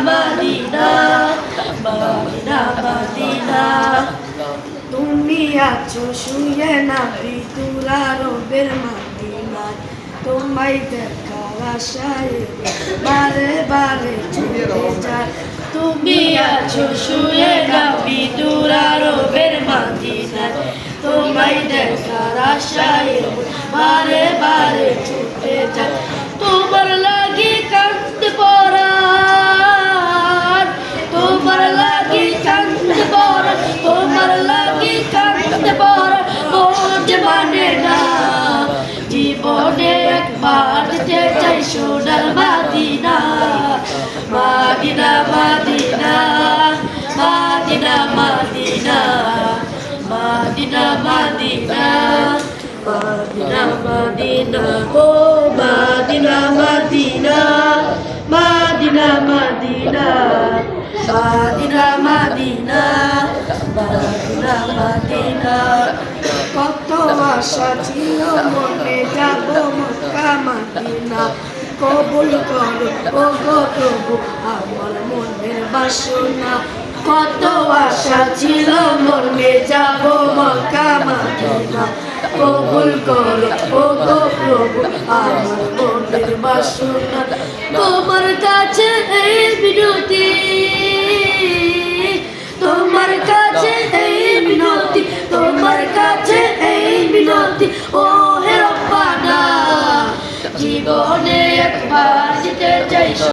বাদিনা বাদিনা বাদিনা তুমি আছো শুয়ে না তুলা রবের মাদিনা তোমায় দেখার আশায় বারে বারে চলে যায় তুমি আছো শুয়ে না তুলা রবের মাদিনা তোমায় দেখার আশায় বারে বারে ছুটে যেতে চাই সোনার মাদিনা মাদিনা মাদিনা মাদিনা মাদিনা মাদিনা মাদিনা মাদিনা মাদিনা ও মাদিনা মাদিনা মাদিনা মাদিনা মাদিনা মাদিনা মাদিনা মাদিনা কত আশা ছিল মনে যাব কবুল করো ও গো প্রভু, আমার মনের বাসনা। কত আশা ছিল মনে যাব মকামাদিনা কবুল করো ও গো প্রভু, আমার মনের বাসনা। তোমার কাছে এই বিনতি, তোমার কাছে এই বিনতি, তোমার কাছে এই বিনতি। ও হে রব্বানা, জীবন いい。